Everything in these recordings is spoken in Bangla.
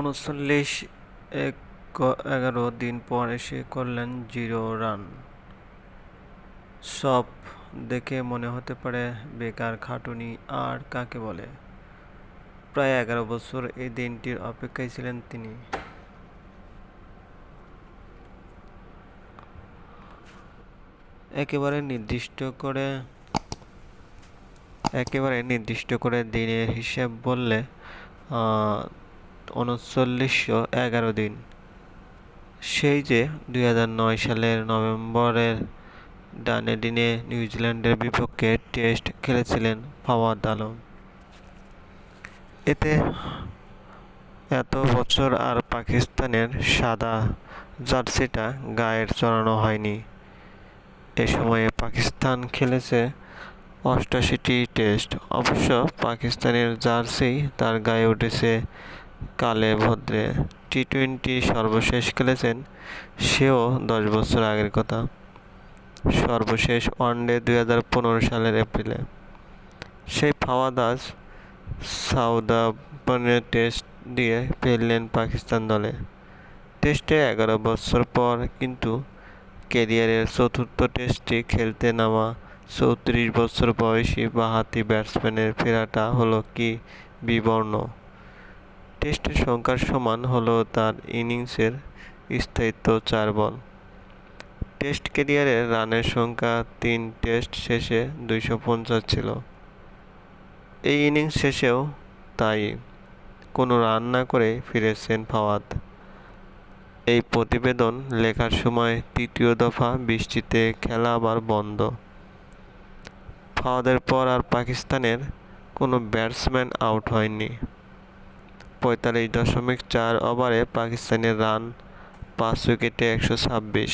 উনচল্লিশ এক এগারো দিন পর এসে করলেন জিরো রান। সব দেখে মনে হতে পারে বেকার খাটুনি আর কাকে বলে। প্রায় এগারো বছর এই দিনটির অপেক্ষায় ছিলেন তিনি। একেবারে নির্দিষ্ট করে, একেবারে নির্দিষ্ট করে দিনের হিসেব বললে উনচল্লিশশো এগারো দিন। সেই যে দুই হাজার নয় সালের নভেম্বরের ডানে দিনে নিউজিল্যান্ডের বিপক্ষে টেস্ট খেলেছিলেন ফাওয়াদ আলম। এতে এত বছর আর পাকিস্তানের সাদা জার্সিটা গায়ের চড়ানো হয়নি। এ সময়ে পাকিস্তান খেলেছে অষ্টাশিটি টেস্ট। অবশ্য পাকিস্তানের জার্সি তার গায়ে উঠেছে কালে ভদ্রে টি টোয়েন্টি সর্বশেষ খেলেছেন, সেও দশ বছর আগের কথা। সর্বশেষ ওয়ানডে দুই হাজার পনেরো সালের এপ্রিলে। সেই ফাওয়াদাস সাউদাম্পটনে টেস্ট দিয়ে ফেললেন পাকিস্তান দলে। টেস্টে এগারো বছর পর কিন্তু ক্যারিয়ারের চতুর্থ টেস্টটি খেলতে নামা চৌত্রিশ বছর বয়সী বাহাতি ব্যাটসম্যানের ফেরাটা হলো কি বিবর্ণ। টেস্টের সংখ্যার সমান হলো তার ইনিংসের স্থায়িত্ব চার বল। টেস্ট ক্যারিয়ারে রানের সংখ্যা তিন টেস্ট শেষে দুইশো পঞ্চাশ ছিল। এই ইনিংস শেষেও তাই কোনো রান না করে ফিরেছেন ফাওয়াদ। এই প্রতিবেদন লেখার সময় তৃতীয় দফা বৃষ্টিতে খেলা আবার বন্ধ। ফাওয়াদের পর আর পাকিস্তানের কোনো ব্যাটসম্যান আউট হয়নি। পঁয়তাল্লিশ দশমিক চার ওভারে পাকিস্তানের রান পাঁচ উইকেটে একশো ছাব্বিশ।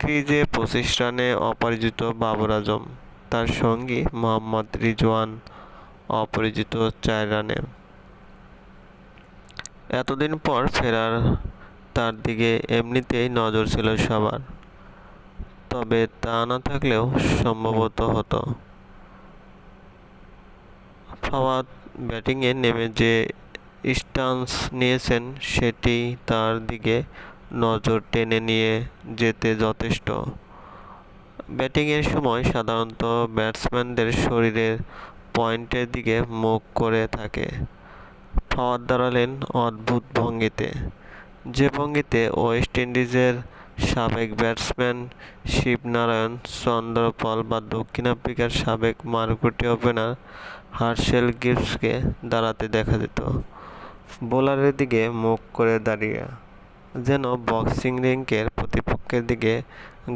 ক্রিজে পঁচিশ রানে অপরাজিত বাবর আজম, তার সঙ্গী মোহাম্মদ রিজওয়ান অপরাজিত চার রানে। এতদিন পর ফেরার তার দিকে এমনিতেই নজর ছিল সবার, তবে তা না থাকলেও সম্ভবত হতো। ফাওয়াদ ব্যাটিংয়ে নেমে যে স্টান্স নিয়েছেন, সেটি তার দিকে নজর টেনে নিয়ে যেতে যথেষ্ট। ব্যাটিংয়ের সময় সাধারণত ব্যাটসম্যানদের শরীরের পয়েন্টের দিকে মুখ করে থাকে। ফাওয়াদ দাঁড়ালেন অদ্ভুত ভঙ্গিতে। যে ভঙ্গিতে ওয়েস্ট ইন্ডিজের সাবেক ব্যাটসম্যান শিবনারায়ণ চন্দ্রপল বা দক্ষিণ আফ্রিকার সাবেক মারকুটি ওপেনার হার্শেল গিফসকে দাঁড়াতে দেখা যেত। বোলারের দিকে মুখ করে দাঁড়িয়ে, যেন বক্সিং রিংকের প্রতিপক্ষের দিকে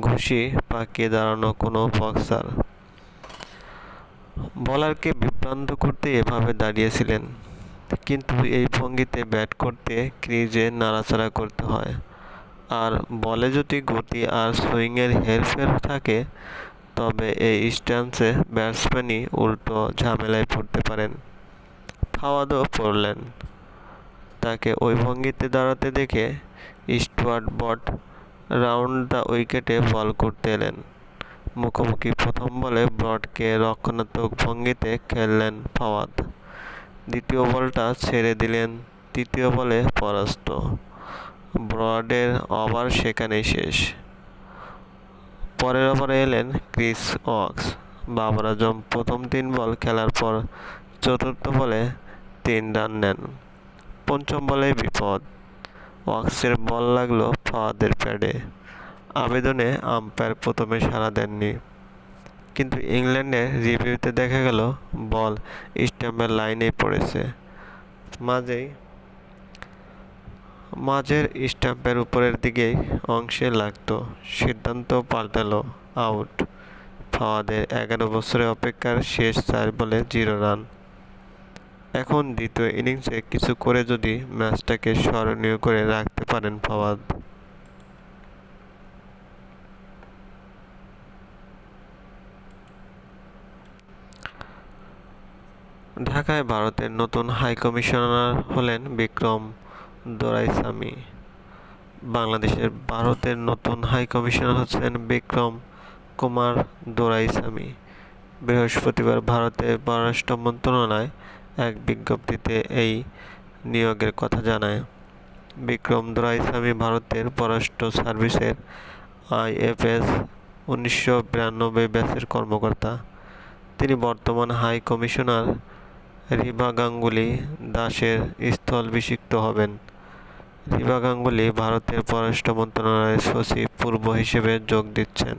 ঘুষি পাকিয়ে দাঁড়ানো কোনো বক্সার। বলারকে বিভ্রান্ত করতে এভাবে দাঁড়িয়েছিলেন, কিন্তু এই ভঙ্গিতে ব্যাট করতে ক্রিজে নাড়াচাড়া করতে হয়। আর বলে যদি গতি আর সুইংয়ের হেরফের থাকে, তবে এই স্ট্যান্সে ব্যাটসম্যানই উল্টো ঝামেলায় পড়তে পারেন। ফাওয়াদও পড়লেন। তাকে ওই ভঙ্গিতে দাঁড়াতে দেখে স্টুয়ার্ট বট রাউন্ড দ্য উইকেটে বল করতে এলেন। মুখোমুখি প্রথম বলে ব্রডকে রক্ষণাত্মক ভঙ্গিতে খেললেন ফাওয়াদ। দ্বিতীয় বলটা ছেড়ে দিলেন, তৃতীয় বলে পরাস্ত। ব্রডের ওভার সেখানেই শেষ। পরের ওভারে এলেন ক্রিস ওয়াক্স। বাবর আজম প্রথম তিন বল খেলার পর চতুর্থ বলে তিন রান নেন। পঞ্চম বলে বিপদ। ওয়াক্সের বল লাগল ফাওয়াদের প্যাডে। আবেদনে আম্পায়ার প্রথমে সাড়া দেননি। কিন্তু ইংল্যান্ডের রিভিউতে দেখা গেল বল স্ট্যাম্পের লাইনেই পড়েছে। মাঝেই মাঝের স্ট্যাম্পের উপরের দিকেই অংশে লাগতো সিদ্ধান্ত পাল্টালো, আউট। ফাওয়াদের এগারো বছরের অপেক্ষার শেষ চার বলে জিরো রান। এখন দ্বিতীয় ইনিংসে কিছু করে যদি ম্যাচটাকে স্মরণীয় করে রাখতে পারেন ফাওয়াদ। ঢাকায় ভারতের নতুন হাইকমিশনার হলেন বিক্রম। দোরাইস্বামী বাংলাদেশের ভারতের নতুন হাই কমিশনার হচ্ছেন বিক্রম কুমার দোরাইস্বামী বৃহস্পতিবার ভারতের পররাষ্ট্র মন্ত্রণালয় এক বিজ্ঞপ্তিতে এই নিয়োগের কথা জানায়। বিক্রম দোরাইস্বামী ভারতের পররাষ্ট্র সার্ভিসের আইএফএস উনিশশো বিরানব্বই ব্যাচের কর্মকর্তা। তিনি বর্তমান হাই কমিশনার রিভা গাঙ্গুলি দাসের স্থলভিষিক্ত হবেন। রিভা গাঙ্গুলি ভারতের পররাষ্ট্র মন্ত্রণালয়ের সচিব পূর্ব হিসেবে যোগ দিচ্ছেন।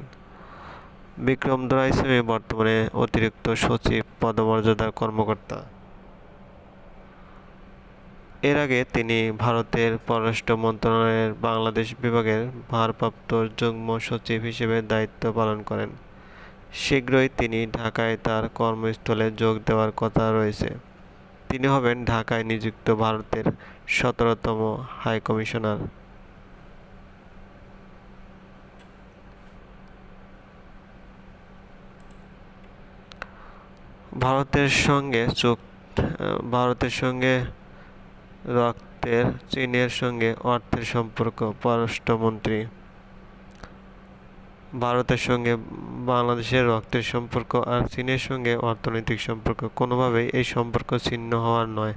বিক্রম দোরাইস্বামী বর্তমানে অতিরিক্ত সচিব পদমর্যাদার কর্মকর্তা। এর আগে তিনি ভারতের পররাষ্ট্র মন্ত্রণালয়ের বাংলাদেশ বিভাগের ভারপ্রাপ্ত যুগ্ম সচিব হিসেবে দায়িত্ব পালন করেন। শীঘ্রই তিনি ঢাকায় তার কর্মস্থলে যোগ দেওয়ার কথা রয়েছে। তিনি হবেন ঢাকায় নিযুক্ত ভারতের সতেরোতম হাইকমিশনার ভারতের সঙ্গে ভারতের সঙ্গে রক্তের, চীনের সঙ্গে অর্থের সম্পর্ক, পররাষ্ট্রমন্ত্রী। ভারতের সঙ্গে বাংলাদেশের রক্তের সম্পর্ক আর চীনের সঙ্গে অর্থনৈতিক সম্পর্ক, কোনোভাবেই এই সম্পর্ক ছিন্ন হওয়ার নয়।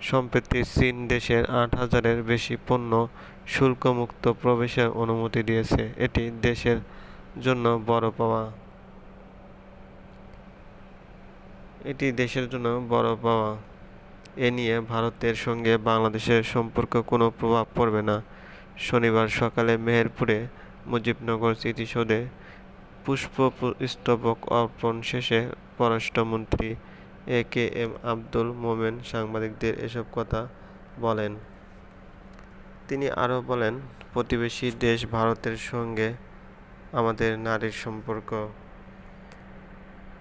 সম্প্রতি চীন দেশের আট হাজারের বেশি পণ্য শুল্কমুক্ত প্রবেশের অনুমতি দিয়েছে। এটি দেশের জন্য বড় পাওয়া। এটি দেশের জন্য বড় পাওয়া। এ নিয়ে ভারতের সঙ্গে বাংলাদেশের সম্পর্ক কোনো প্রভাব পড়বে না। শনিবার সকালে মেহেরপুরে মুজিবনগর স্মৃতিসৌধে পুষ্পস্তবক অর্পণ শেষে পররাষ্ট্রমন্ত্রী এ কে এম আব্দুল মোমেন সাংবাদিকদের এসব কথা বলেন। তিনি আরও বলেন, প্রতিবেশী দেশ ভারতের সঙ্গে আমাদের নারীর সম্পর্ক।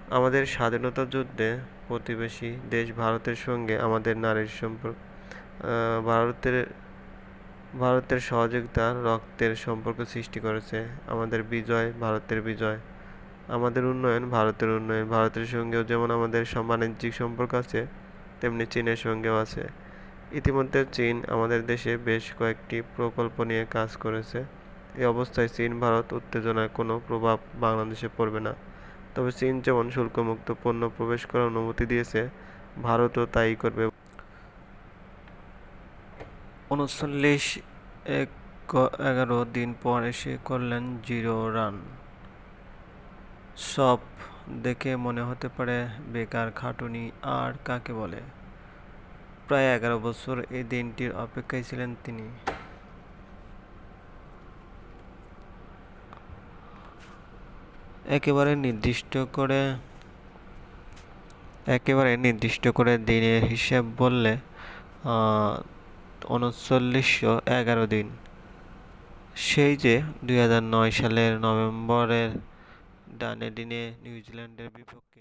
আমাদের স্বাধীনতা যুদ্ধে প্রতিবেশী দেশ ভারতের সঙ্গে আমাদের নারীর সম্পর্ক ভারতের ভারতের সহযোগিতা রক্তের সম্পর্ক সৃষ্টি করেছে। আমাদের বিজয় ভারতের বিজয়। আমাদের উন্নয়ন, ভারতের উন্নয়ন, ভারতের সঙ্গেও যেমন আমাদের বাণিজ্যিক সম্পর্ক আছে, তেমনি চীনের সঙ্গেও আছে। ইতিমধ্যে চীন আমাদের দেশে বেশ কয়েকটি প্রকল্প নিয়ে কাজ করেছে। এই অবস্থায় চীন, ভারত উত্তেজনার কোনো প্রভাব বাংলাদেশে পড়বে না। তবে চীন যেমন শুল্কমুক্ত পণ্য প্রবেশ করার অনুমতি দিয়েছে, ভারতও তাই করবে। উনচল্লিশ এক এগারো দিন পর এসে করলেন জিরো রান। সব দেখে মনে হতে পারে বেকার খাটুনি আর কাকে বলে। প্রায় এগারো বছর এই দিনটির অপেক্ষায় ছিলেন তিনি। একেবারে নির্দিষ্ট করে, একেবারে নির্দিষ্ট করে দিনের হিসেব বললে উনচল্লিশশো এগারো দিন। সেই যে দুই হাজার নয় সালের নভেম্বরের ডানে দিনে নিউজিল্যান্ডের বিপক্ষে